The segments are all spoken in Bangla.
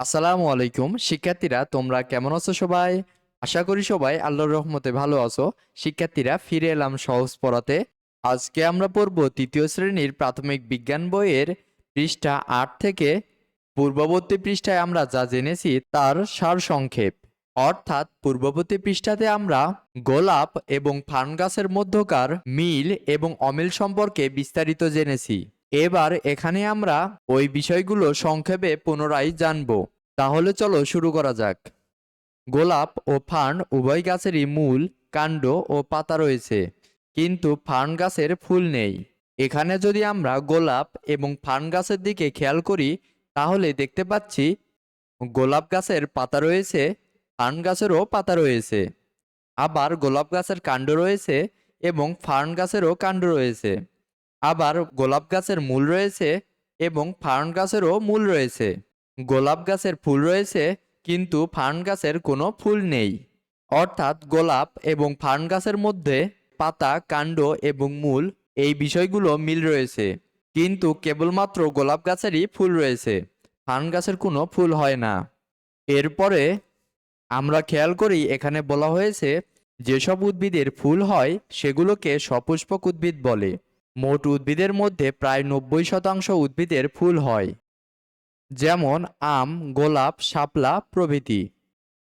আসসালামু আলাইকুম। শিক্ষার্থীরা, তোমরা কেমন আছো সবাই? আশা করি সবাই আল্লাহর রহমতে ভালো আছো। শিক্ষার্থীরা, ফিরে এলাম সহজ পড়াতে। আজকে আমরা পড়ব তৃতীয় শ্রেণির প্রাথমিক বিজ্ঞান বইয়ের পৃষ্ঠা আট থেকে। পূর্ববর্তী পৃষ্ঠায় আমরা যা জেনেছি তার সার সংক্ষেপ। অর্থাৎ, পূর্ববর্তী পৃষ্ঠাতে আমরা গোলাপ এবং ফার্ন গাছের মধ্যকার মিল এবং অমিল সম্পর্কে বিস্তারিত জেনেছি। এবার এখানে আমরা ওই বিষয়গুলো সংক্ষেপে পুনরায় জানব। তাহলে চলো শুরু করা যাক। গোলাপ ও ফার্ন উভয় গাছেরই মূল, কাণ্ড ও পাতা রয়েছে, কিন্তু ফার্ন গাছের ফুল নেই। এখানে যদি আমরা গোলাপ এবং ফার্ন গাছের দিকে খেয়াল করি, তাহলে দেখতে পাচ্ছি গোলাপ গাছের পাতা রয়েছে, ফার্ন গাছেরও পাতা রয়েছে। আবার গোলাপ গাছের কাণ্ড রয়েছে এবং ফার্ন গাছেরও কাণ্ড রয়েছে। আবার গোলাপ গাছের মূল রয়েছে এবং ফার্ন গাছেরও মূল রয়েছে। গোলাপ গাছের ফুল রয়েছে, কিন্তু ফার্ন গাছের কোনো ফুল নেই। অর্থাৎ গোলাপ এবং ফার্ন গাছের মধ্যে পাতা, কাণ্ড এবং মূল এই বিষয়গুলো মিল রয়েছে। কিন্তু কেবলমাত্র গোলাপ গাছেরই ফুল রয়েছে। ফার্ন গাছের কোনো ফুল হয় না। এরপরে আমরা খেয়াল করি, এখানে বলা হয়েছে, যেসব উদ্ভিদের ফুল হয়, সেগুলোকে সপুষ্পক উদ্ভিদ বলে। মোট উদ্ভিদের মধ্যে প্রায় নব্বই শতাংশ উদ্ভিদের ফুল হয়। যেমন আম, গোলাপ, শাপলা প্রভৃতি।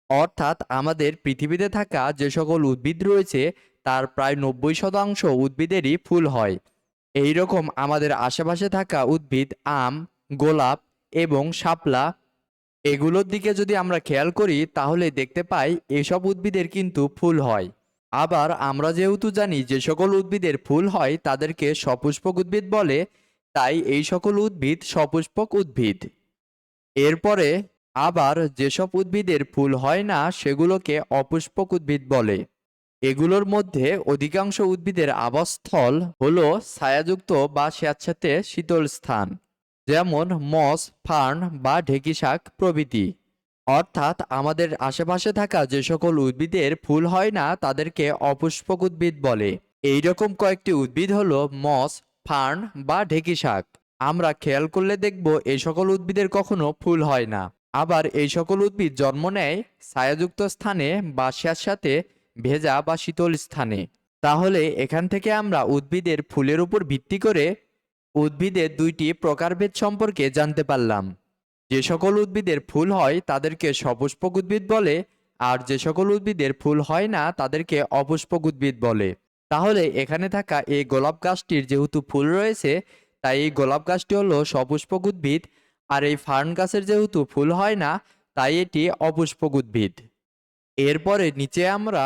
অর্থাৎ আমাদের পৃথিবীতে থাকা যে সকল উদ্ভিদ রয়েছে, তার প্রায় নব্বই শতাংশ উদ্ভিদেরই ফুল হয়। এই রকম আমাদের আশেপাশে থাকা উদ্ভিদ আম, গোলাপ এবং শাপলা, এগুলোর দিকে যদি আমরা খেয়াল করি, তাহলে দেখতে পাই এসব উদ্ভিদের কিন্তু ফুল হয়। আবার আমরা যেহেতু জানি যে সকল উদ্ভিদের ফুল হয়, তাদেরকে সপুষ্পক উদ্ভিদ বলে, তাই এই সকল উদ্ভিদ সপুষ্পক উদ্ভিদ। এরপরে আবার যেসব উদ্ভিদের ফুল হয় না, সেগুলোকে অপুষ্পক উদ্ভিদ বলে। এগুলোর মধ্যে অধিকাংশ উদ্ভিদের আবাসস্থল হল ছায়াযুক্ত বা স্যাঁতস্যাঁতে শীতল স্থান, যেমন মস, ফার্ন বা ঢেকি শাক প্রভৃতি। অর্থাৎ আমাদের আশেপাশে থাকা যে সকল উদ্ভিদের ফুল হয় না, তাদেরকে অপুষ্পক উদ্ভিদ বলে। এই রকম কয়েকটি উদ্ভিদ হলো মস, ফার্ন বা ঢেকি শাক। আমরা খেয়াল করলে দেখব এই সকল উদ্ভিদের কখনো ফুল হয় না। আবার এই সকল উদ্ভিদ জন্ম নেয় ছায়াযুক্ত স্থানে বা সাথে ভেজা বা শীতল স্থানে। তাহলে এখান থেকে আমরা উদ্ভিদের ফুলের উপর ভিত্তি করে উদ্ভিদের দুইটি প্রকারভেদ সম্পর্কে জানতে পারলাম। যে সকল উদ্ভিদের ফুল হয়, তাদেরকে সপুষ্পক উদ্ভিদ বলে, আর যে সকল উদ্ভিদের ফুল হয় না, তাদেরকে অপুষ্পক উদ্ভিদ বলে। তাহলে এখানে থাকা এই গোলাপ গাছটির যেহেতু ফুল রয়েছে, তাই এই গোলাপ গাছটি হলো সপুষ্পক উদ্ভিদ, আর এই ফার্ন গাছের যেহেতু ফুল হয় না, তাই এটি অপুষ্পক উদ্ভিদ। এরপরে নিচে আমরা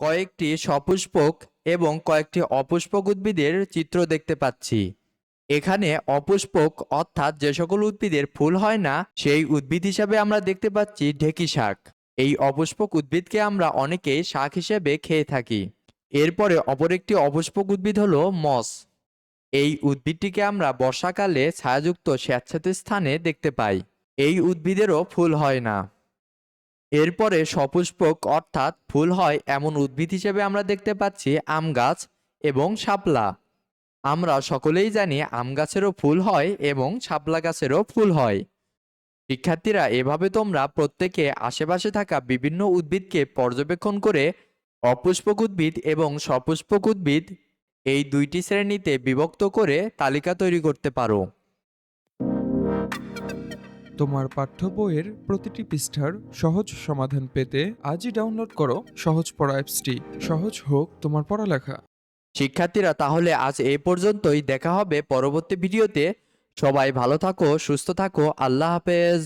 কয়েকটি সপুষ্পক এবং কয়েকটি অপুষ্পক উদ্ভিদের চিত্র দেখতে পাচ্ছি। এখানে অপুষ্পক অর্থাৎ যে সকল উদ্ভিদের ফুল হয় না, সেই উদ্ভিদ হিসাবে আমরা দেখতে পাচ্ছি ঢেকি শাক। এই অপুষ্পক উদ্ভিদকে আমরা অনেকেই শাক হিসেবে খেয়ে থাকি। এরপরে অপর একটি অপুষ্পক উদ্ভিদ হলো মস। এই উদ্ভিদটিকে আমরা বর্ষাকালে ছায়াযুক্ত স্যাঁতস্যাঁতে স্থানে দেখতে পাই। এই উদ্ভিদেরও ফুল হয় না। এরপরে সপুষ্পক অর্থাৎ ফুল হয় এমন উদ্ভিদ হিসেবে আমরা দেখতে পাচ্ছি আম গাছ এবং শাপলা। আমরা সকলেই জানি আম গাছেরও ফুল হয় এবং শাপলা গাছেরও ফুল হয়। শিক্ষার্থীরা, এভাবে তোমরা প্রত্যেকে আশেপাশে থাকা বিভিন্ন উদ্ভিদকে পর্যবেক্ষণ করে অপুষ্পক উদ্ভিদ এবং সপুষ্পক উদ্ভিদ এই দুইটি শ্রেণীতে বিভক্ত করে তালিকা তৈরি করতে পারো। তোমার পাঠ্য বইয়ের প্রতিটি পৃষ্ঠার সহজ সমাধান পেতে আজই ডাউনলোড করো সহজ পড়া অ্যাপসটি। সহজ হোক তোমার পড়ালেখা। শিক্ষার্থীরা তাহলে আজ এই পর্যন্তই। দেখা হবে পরবর্তী ভিডিওতে। সবাই ভালো থাকো, সুস্থ থাকো। আল্লাহ হাফেজ।